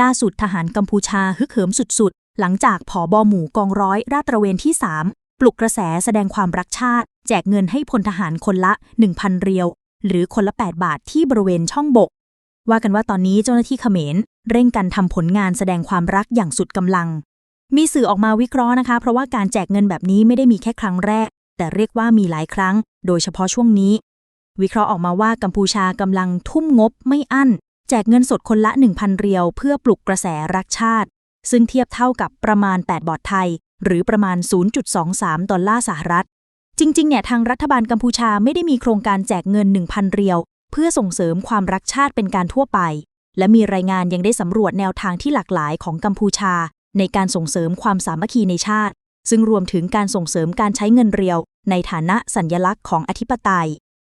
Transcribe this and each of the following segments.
ล่าสุดทหารกัมพูชาฮึกเหิมสุดๆ หลังจากผอบอหมู่กองร้อยราดตระเวนที่ 3 ปลุกกระแสแสดงความรักชาติ แจกเงินให้พลทหารคนละ 1,000 เรียว หรือคนละ 8 บาทที่บริเวณช่องบก ว่ากันว่าตอนนี้เจ้าหน้าที่เขมร เร่งกันทำผลงานแสดงความรักอย่างสุดกำลัง มีสื่อออกมาวิเคราะห์นะคะ เพราะว่าการแจกเงินแบบนี้ไม่ได้มีแค่ครั้งแรก แต่เรียกว่ามีหลายครั้ง โดยเฉพาะช่วงนี้ วิเคราะห์ออกมาว่ากัมพูชากำลังทุ่มงบไม่อั้น แจกเงินสดคนละ 1,000 เรียว เพื่อปลุกกระแสรักชาติ ซึ่งเทียบเท่ากับประมาณ 8 บอทไทย หรือประมาณ 0.23 ดอลลาร์สหรัฐ จริง ๆ เนี่ยทางรัฐบาลกัมพูชาไม่ได้มีโครงการแจกเงิน 1,000 เรียว เพื่อส่งเสริมความรักชาติเป็นการทั่วไป และมีรายงานยังได้สำรวจแนวทางที่หลากหลายของกัมพูชา ในการส่งเสริมความสามัคคีในชาติ ซึ่งรวมถึงการส่งเสริมการใช้เงินเรียว ในฐานะสัญญลักษณ์ของอธิปไตย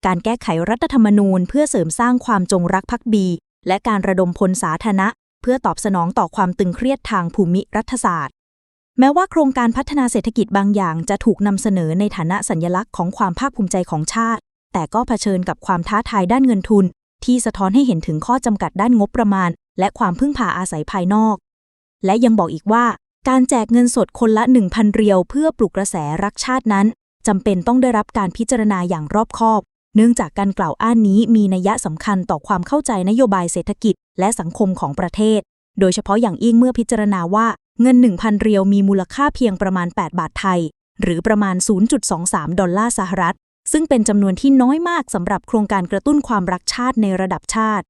การแก้ไขรัฐธรรมนูญเพื่อเสริมสร้างความจงรักภักดี และการระดมพลสาธารณะ เพื่อตอบสนองต่อความตึงเครียดทางภูมิรัฐศาสตร์ แม้ว่าโครงการพัฒนาเศรษฐกิจบางอย่างจะถูกนำเสนอในฐานะสัญญลักษณ์ของความภาคภูมิใจของชาติ แต่ก็เผชิญกับความท้าทายด้านเงินทุน ที่สะท้อนให้เห็นถึงข้อจำกัดด้านงบประมาณ และความพึ่งพาอาศัยภายนอก และยังบอกอีกว่า การแจกเงินสดคนละ 1,000 เรียว เพื่อปลุกกระแสรักชาตินั้นจำเป็นต้องได้รับการพิจารณาอย่างรอบคอบ เนื่องจากการกล่าวอ้านนี้มีนัยสำคัญต่อความเข้าใจนโยบายเศรษฐกิจและสังคมของประเทศ โดยเฉพาะอย่างยิ่งเมื่อพิจารณาว่าเงิน 1,000 เรียวมีมูลค่าเพียงประมาณ 8 บาทไทย หรือประมาณ 0.23 ดอลลาร์สหรัฐ ซึ่งเป็นจำนวนที่น้อยมากสำหรับโครงการกระตุ้นความรักชาติในระดับชาติ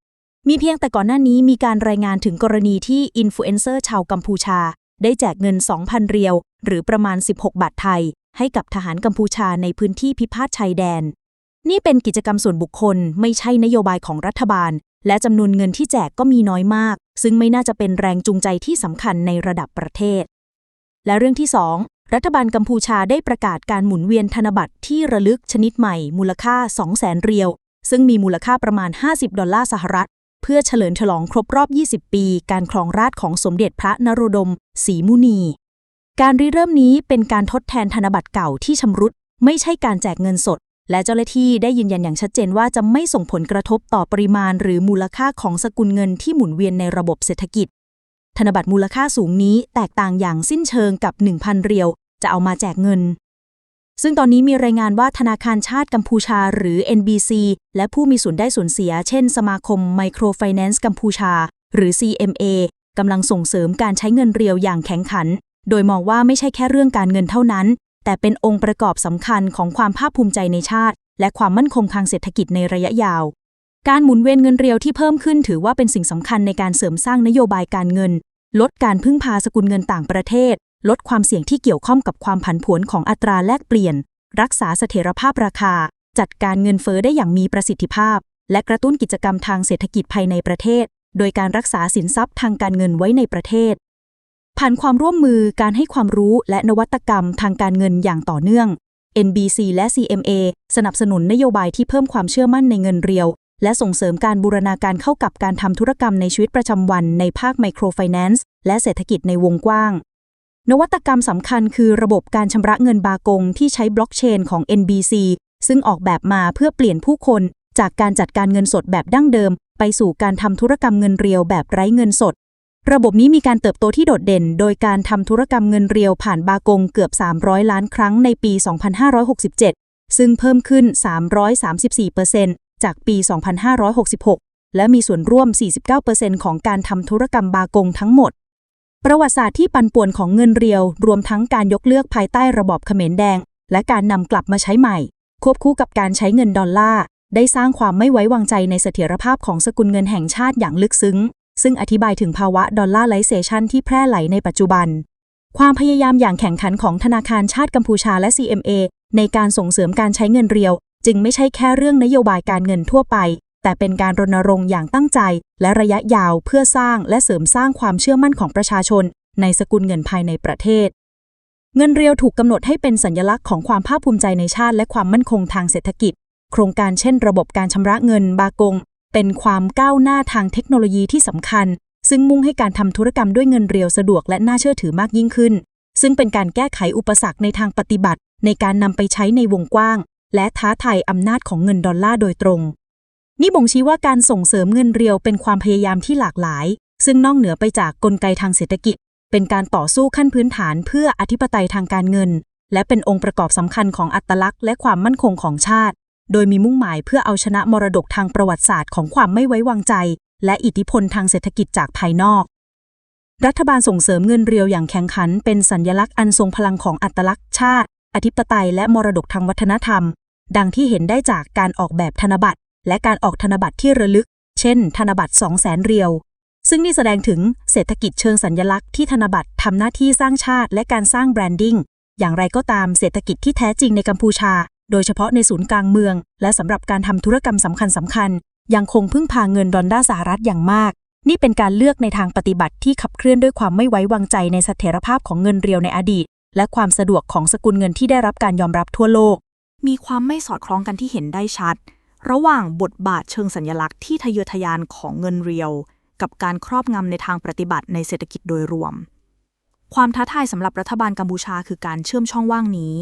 มีเพียงแต่ก่อนหน้านี้มีการรายงานถึงกรณีที่อินฟลูเอนเซอร์ชาวกัมพูชา ได้แจกเงิน 2,000 เรียว หรือประมาณ 16 บาทไทย ให้กับทหารกัมพูชาในพื้นที่พิพาทชายแดน นี่เป็นกิจกรรมส่วนบุคคล ไม่ใช่นโยบายของรัฐบาล และจำนวนเงินที่แจกก็มีน้อยมาก ซึ่งไม่น่าจะเป็นแรงจูงใจที่สำคัญในระดับประเทศ และเรื่องที่ 2 รัฐบาลกัมพูชาได้ประกาศการหมุนเวียนธนบัตรที่ระลึกชนิดใหม่ มูลค่า 200,000 เรียว ซึ่งมีมูลค่าประมาณ 50 ดอลลาร์สหรัฐ เพื่อเฉลิมฉลองครบรอบ 20 ปี การครองราชของสมเด็จพระนโรดมศรีมุนี การริเริ่มนี้เป็นการทดแทนธนบัตรเก่าที่ชำรุด ไม่ใช่การแจกเงินสด และเจ้าหน้าที่ได้ยืนยันอย่างชัดเจนว่าจะไม่ส่งผลกระทบต่อปริมาณหรือมูลค่าของสกุลเงินที่หมุนเวียนในระบบเศรษฐกิจ ธนบัตรมูลค่าสูงนี้แตกต่างอย่างสิ้นเชิงกับ 1,000 เรียวจะเอามาแจกเงิน ซึ่งตอนนี้มีรายงานว่าธนาคารชาติกัมพูชาหรือ NBC และผู้มีส่วนได้ส่วนเสีย เช่น สมาคมไมโครไฟแนนซ์กัมพูชา หรือ CMA กำลังส่งเสริมการใช้เงินเรียวอย่างแข็งขัน โดยมองว่าไม่ใช่แค่เรื่องการเงินเท่านั้น แต่เป็นองค์ประกอบสำคัญของความภาคภูมิใจในชาติ และความมั่นคงทางเศรษฐกิจในระยะยาว การหมุนเวียนเงินเรียวที่เพิ่มขึ้นถือว่าเป็นสิ่งสำคัญในการเสริมสร้างนโยบายการเงิน ลดการพึ่งพาสกุลเงินต่างประเทศ ลดความเสี่ยงที่เกี่ยวข้องกับความผันผวนของอัตราแลกเปลี่ยน รักษาเสถียรภาพราคา จัดการเงินเฟ้อได้อย่างมีประสิทธิภาพ และกระตุ้นกิจกรรมทางเศรษฐกิจภายในประเทศ โดยการรักษาสินทรัพย์ทางการเงินไว้ในประเทศ ผ่านความร่วมมือการให้ความรู้และนวัตกรรมทางการเงินอย่างต่อเนื่อง NBC และ CMA สนับสนุนนโยบายที่เพิ่มความเชื่อมั่นในเงินเรียว และส่งเสริมการบูรณาการเข้ากับการทำธุรกรรมในชีวิตประจำวันในภาคไมโครไฟแนนซ์และเศรษฐกิจในวงกว้าง นวัตกรรมสำคัญคือระบบการชำระเงินบากงที่ใช้บล็อกเชนของ NBC ซึ่งออกแบบมาเพื่อเปลี่ยนผู้คน จากการจัดการเงินสดแบบดั้งเดิม ไปสู่การทำธุรกรรมเงินเรียวแบบไร้เงินสด ระบบนี้มีการเติบโตที่โดดเด่น โดยการทำธุรกรรมเงินเรียวผ่านบากงเกือบ 300 ล้านครั้งในปี 2567 ซึ่งเพิ่มขึ้น 334%จากปี 2566 และมีส่วนร่วม 49%ของการทำธุรกรรมบากงทั้งหมด ประวัติศาสตร์ที่ปั่นป่วนของเงินเรียว รวมทั้งการยกเลิกภายใต้ระบอบเขมรแดง และการนำกลับมาใช้ใหม่ ควบคู่กับการใช้เงินดอลลาร์ได้สร้างความไม่ไว้วางใจในเสถียรภาพของสกุลเงินแห่งชาติอย่างลึกซึ้ง ซึ่งอธิบายถึงภาวะดอลลาร์ไลเซชันที่แพร่ไหลในปัจจุบัน ความพยายามอย่างแข่งขันของธนาคารชาติกัมพูชาและ CMA ในการส่งเสริมการใช้เงินเรียว จึงไม่ใช่แค่เรื่องนโยบายการเงินทั่วไป แต่เป็นการรณรงค์อย่างตั้งใจ และระยะยาวเพื่อสร้างและเสริมสร้างความเชื่อมั่นของประชาชน ในสกุลเงินภายในประเทศ เงินเรียวถูกกำหนดให้เป็นสัญลักษณ์ของความภาคภูมิใจในชาติและความมั่นคงทางเศรษฐกิจ โครงการเช่น ระบบการชำระเงินบากง เป็นความก้าวหน้าทางเทคโนโลยีที่สำคัญ ซึ่งมุ่งให้การทำธุรกรรมด้วยเงินเรียวสะดวกและน่าเชื่อถือมากยิ่งขึ้น ซึ่งเป็นการแก้ไขอุปสรรคในทางปฏิบัติ ในการนำไปใช้ในวงกว้าง และท้าทายอำนาจของเงินดอลลาร์โดยตรง นี่บ่งชี้ว่าการส่งเสริมเงินเรียวเป็นความพยายามที่หลากหลาย ซึ่งนอกเหนือไปจากกลไกทางเศรษฐกิจ เป็นการต่อสู้ขั้นพื้นฐานเพื่ออธิปไตยทางการเงิน และเป็นองค์ประกอบสำคัญของอัตลักษณ์และความมั่นคงของชาติ โดยมีมุ่งหมายเพื่อเอาชนะมรดกทางประวัติศาสตร์ของความไม่ไว้วางใจ และอิทธิพลทางเศรษฐกิจจากภายนอก รัฐบาลส่งเสริมเงินเรียวอย่างแข็งขัน เป็นสัญญลักษณ์อันทรงพลังของอัตลักษณ์ชาติ อธิปไตยและมรดกทางวัฒนธรรม ดังที่เห็นได้จากการออกแบบธนบัตร และการออกธนบัตรที่ระลึก เช่น ธนบัตร 2 0 0แสนเรียวซึ่งนี่แสดงถึงเศรษฐกิจเชิงสัญญลักษณ์ที่ธนบัตรทำหน้าที่สร้างชาติและการสร้างแบรนดิ้ง อย่างไรก็ตามเศรษฐกิจที่แท้จริงในกัมพูชา โดยเฉพาะในศูนย์กลางเมือง และสำหรับการทำธุรกรรมสำคัญสำคัญๆยังคงพึ่งพาเงินดอลลาร์สหรัฐอย่างมาก นี่เป็นการเลือกในทางปฏิบัติที่ขับเคลื่อนด้วยความไม่ไว้วางใจในเสถียรภาพของเงินเรียวในอดีต และความสะดวกของสกุลเงินที่ได้รับการยอมรับทั่วโลก มีความไม่สอดคล้องกันที่เห็นได้ชัด ระหว่างบทบาทเชิงสัญลักษณ์ที่ทะเยอทะยานของเงินเรียว กับการครอบงำในทางปฏิบัติในเศรษฐกิจโดยรวม ความท้าทายสำหรับรัฐบาลกัมพูชาคือการเชื่อมช่องว่างนี้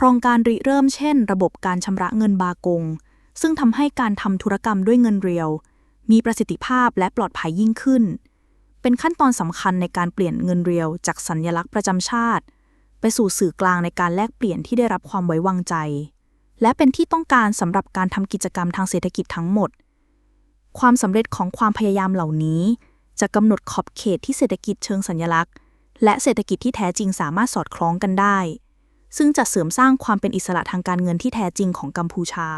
โครงการริเริ่มเช่น ระบบการชำระเงินบากง ซึ่งทำให้การทำธุรกรรมด้วยเงินเรียว มีประสิทธิภาพและปลอดภัยยิ่งขึ้น เป็นขั้นตอนสำคัญในการเปลี่ยนเงินเรียว จากสัญลักษณ์ประจำชาติ ไปสู่สื่อกลางในการแลกเปลี่ยนที่ได้รับความไว้วางใจ และเป็นที่ต้องการสำหรับการทำกิจกรรมทางเศรษฐกิจทั้งหมด ความสำเร็จของความพยายามเหล่านี้ จะกำหนดขอบเขตที่เศรษฐกิจเชิงสัญลักษณ์ และเศรษฐกิจที่แท้จริงสามารถสอดคล้องกันได้ ซึ่งจะเสริมสร้างความเป็นอิสระทางการเงินที่แท้จริงของกัมพูชา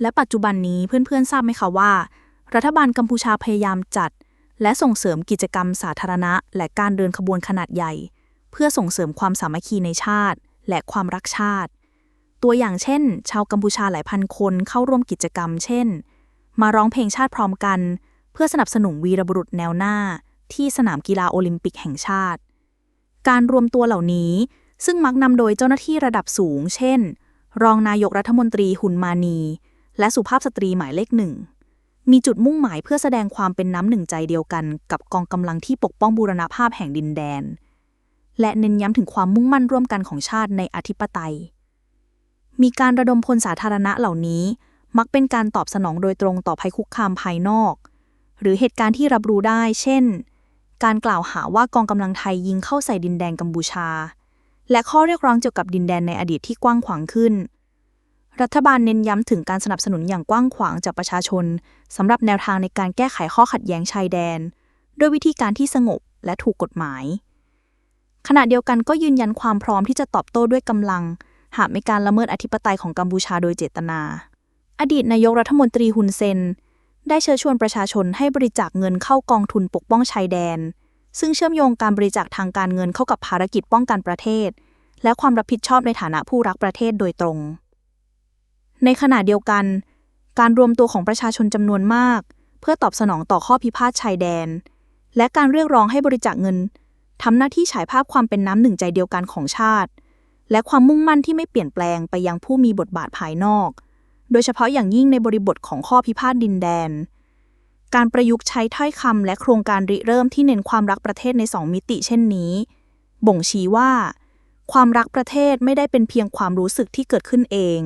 และปัจจุบันนี้เพื่อนๆทราบไหมคะว่า รัฐบาลกัมพูชาพยายามจัด และส่งเสริมกิจกรรมสาธารณะ และการเดินขบวนขนาดใหญ่ เพื่อส่งเสริมความสามัคคีในชาติ และความรักชาติ ตัวอย่างเช่น ชาวกัมพูชาหลายพันคนเข้าร่วมกิจกรรม เช่น มาร้องเพลงชาติพร้อมกัน เพื่อสนับสนุนวีรบุรุษแนวหน้า ที่สนามกีฬาโอลิมปิกแห่งชาติ การรวมตัวเหล่านี้ ซึ่งมักนำโดยเจ้าหน้าที่ระดับสูง เช่น รองนายกรัฐมนตรีหุนมานี และสุภาพสตรีหมายเลขหนึ่ง มีจุดมุ่งหมายเพื่อแสดงความเป็นน้ำหนึ่งใจเดียวกัน กับกองกำลังที่ปกป้องบูรณาภาพแห่งดินแดน และเน้นย้ำถึงความมุ่งมั่นร่วมกันของชาติในอธิปไตย มีการระดมพลสาธารณะเหล่านี้ มักเป็นการตอบสนองโดยตรงต่อภัยคุกคามภายนอก หรือเหตุการณ์ที่รับรู้ได้ เช่น การกล่าวหาว่ากองกำลังไทยยิงเข้าใส่ดินแดนกัมพูชา และข้อเรียกร้องเกี่ยวกับดินแดนในอดีตที่กว้างขวางขึ้น รัฐบาลเน้นย้ำถึงการสนับสนุนอย่างกว้างขวางจากประชาชนสำหรับแนวทางในการแก้ไขข้อขัดแย้งชายแดน ด้วยวิธีการที่สงบและถูกกฎหมาย ขณะเดียวกันก็ยืนยันความพร้อมที่จะตอบโต้ด้วยกำลัง หากมีการละเมิดอธิปไตยของกัมพูชาโดยเจตนา อดีตนายกรัฐมนตรีฮุนเซนได้เชิญชวนประชาชนให้บริจาคเงินเข้ากองทุนปกป้องชายแดน ซึ่งเชื่อมโยงการบริจาคทางการเงินเข้ากับภารกิจป้องกันประเทศ และความรับผิดชอบในฐานะผู้รักประเทศโดยตรง ในขณะเดียวกัน การรวมตัวของประชาชนจำนวนมาก เพื่อตอบสนองต่อข้อพิพาทชายแดน และการเรียกร้องให้บริจาคเงินทำหน้าที่ฉายภาพความเป็นน้ำหนึ่งใจเดียวกันของชาติ และความมุ่งมั่นที่ไม่เปลี่ยนแปลงไปยังผู้มีบทบาทภายนอก โดยเฉพาะอย่างยิ่งในบริบทของข้อพิพาทดินแดน การประยุกต์ใช้ถ้อยคำและโครงการริเริ่มที่เน้นความรักประเทศในสองมิติเช่นนี้ บ่งชี้ว่า ความรักประเทศไม่ได้เป็นเพียงความรู้สึกที่เกิดขึ้นเอง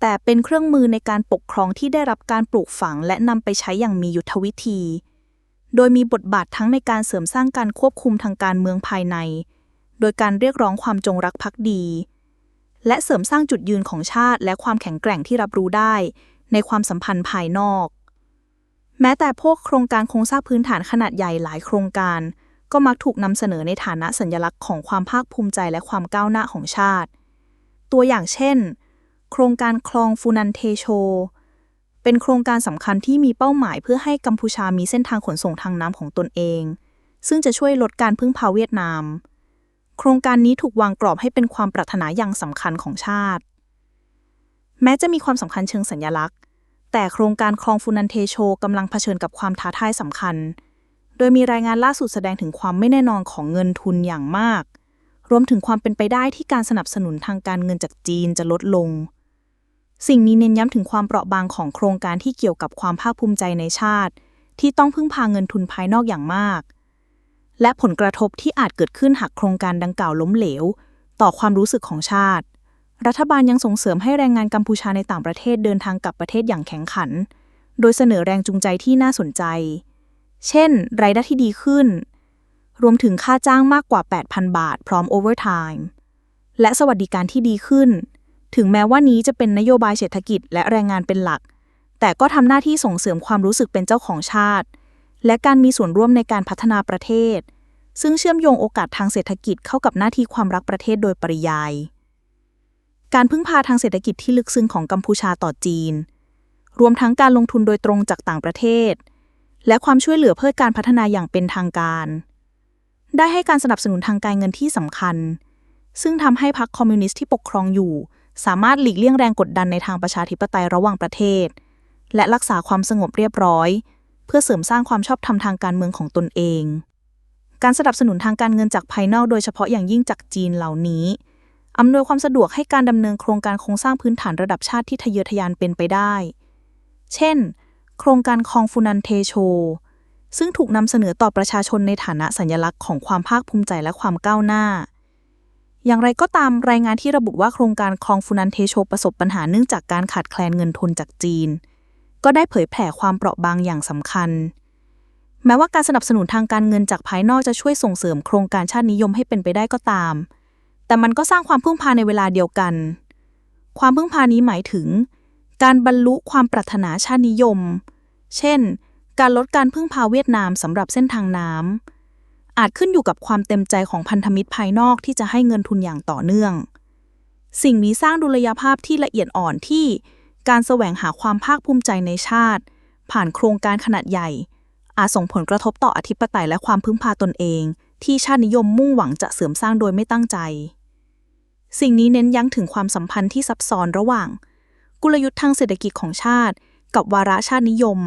แต่เป็นเครื่องมือในการปกครองที่ได้รับการปลูกฝังและนำไปใช้อย่างมียุทธวิธี โดยมีบทบาททั้งในการเสริมสร้างการควบคุมทางการเมืองภายใน โดยการเรียกร้องความจงรักภักดี และเสริมสร้างจุดยืนของชาติและความแข็งแกร่งที่รับรู้ได้ ในความสัมพันธ์ภายนอก แม้แต่พวกโครงการโครงสร้างพื้นฐานขนาดใหญ่หลายโครงการ ก็มักถูกนำเสนอในฐานะสัญลักษณ์ของความภาคภูมิใจและความก้าวหน้าของชาติ ตัวอย่างเช่น โครงการคลองฟูนันเทโช เป็นโครงการสำคัญที่มีเป้าหมายเพื่อให้กัมพูชามีเส้นทางขนส่งทางน้ำของตนเอง ซึ่งจะช่วยลดการพึ่งพาเวียดนาม โครงการนี้ถูกวางกรอบให้เป็นความปรารถนาอย่างสำคัญของชาติ แม้จะมีความสำคัญเชิงสัญลักษณ์ แต่โครงการคลองฟูนันเทโชกำลังเผชิญกับความท้าทายสำคัญ โดยมีรายงานล่าสุดแสดงถึงความไม่แน่นอนของเงินทุนอย่างมาก รวมถึงความเป็นไปได้ที่การสนับสนุนทางการเงินจากจีนจะลดลง สิ่งนี้เน้นย้ำถึงความเปราะบางของโครงการที่เกี่ยวกับความภาคภูมิใจในชาติ ที่ต้องพึ่งพาเงินทุนภายนอกอย่างมาก และผลกระทบที่อาจเกิดขึ้นหากโครงการดังกล่าวล้มเหลว ต่อความรู้สึกของชาติ รัฐบาลยังส่งเสริมให้แรงงานกัมพูชาในต่างประเทศเดินทางกลับประเทศอย่างแข็งขัน โดยเสนอแรงจูงใจที่น่าสนใจ เช่น รายได้ที่ดีขึ้น รวมถึงค่าจ้างมากกว่า 8,000 บาท พร้อมโอเวอร์ไทม์และสวัสดิการที่ดีขึ้น ถึงแม้ว่านี้จะเป็นนโยบายเศรษฐกิจและแรงงานเป็นหลัก แต่ก็ทำหน้าที่ส่งเสริมความรู้สึกเป็นเจ้าของชาติ และการมีส่วนร่วมในการพัฒนาประเทศ ซึ่งเชื่อมโยงโอกาสทางเศรษฐกิจเข้ากับหน้าที่ความรักประเทศโดยปริยาย การพึ่งพาทางเศรษฐกิจที่ลึกซึ้งของกัมพูชาต่อจีน รวมทั้งการลงทุนโดยตรงจากต่างประเทศ และความช่วยเหลือเพื่อการพัฒนาอย่างเป็นทางการ ได้ให้การสนับสนุนทางการเงินที่สำคัญ ซึ่งทำให้พรรคคอมมิวนิสต์ที่ปกครองอยู่ สามารถหลีกเลี่ยงแรงกดดันในทางประชาธิปไตยระหว่างประเทศ และรักษาความสงบเรียบร้อย เพื่อเสริมสร้างความชอบธรรมทางการเมืองของตนเอง การสนับสนุนทางการเงินจากภายนอกโดยเฉพาะอย่างยิ่งจากจีนเหล่านี้ อำนวยความสะดวกให้การดำเนินโครงการโครงสร้างพื้นฐานระดับชาติที่ทะเยอทะยานเป็นไปได้ เช่น โครงการคองฟูนันเทโช ซึ่งถูกนำเสนอต่อประชาชนในฐานะสัญลักษณ์ของความภาคภูมิใจและความก้าวหน้า อย่างไรก็ตามรายงานที่ระบุว่าโครงการคลองฟูนันเทโชประสบปัญหาเนื่องจากการขาดแคลนเงินทุนจากจีน ก็ได้เผยแผ่ความเปราะบางอย่างสำคัญแม้ว่าการสนับสนุนทางการเงินจากภายนอกจะช่วยส่งเสริมโครงการชาตินิยมให้เป็นไปได้ก็ตาม แต่มันก็สร้างความพึ่งพาในเวลาเดียวกัน ความพึ่งพานี้หมายถึง การบรรลุความปรารถนาชาตินิยม เช่น การลดการพึ่งพาเวียดนามสำหรับเส้นทางน้ำอาจขึ้นอยู่กับความเต็มใจของพันธมิตรภายนอกที่จะให้เงินทุนอย่างต่อเนื่อง สิ่งนี้สร้างดุลยภาพที่ละเอียดอ่อนที่การแสวงหาความภาคภูมิใจในชาติ ผ่านโครงการขนาดใหญ่ อาจส่งผลกระทบต่ออธิปไตยและความพึ่งพาตนเอง ที่ชาตินิยมมุ่งหวังจะเสริมสร้างโดยไม่ตั้งใจ สิ่งนี้เน้นย้ำถึงความสัมพันธ์ที่ซับซ้อนระหว่าง กลยุทธ์ทางเศรษฐกิจของชาติ กับวาระชาตินิยม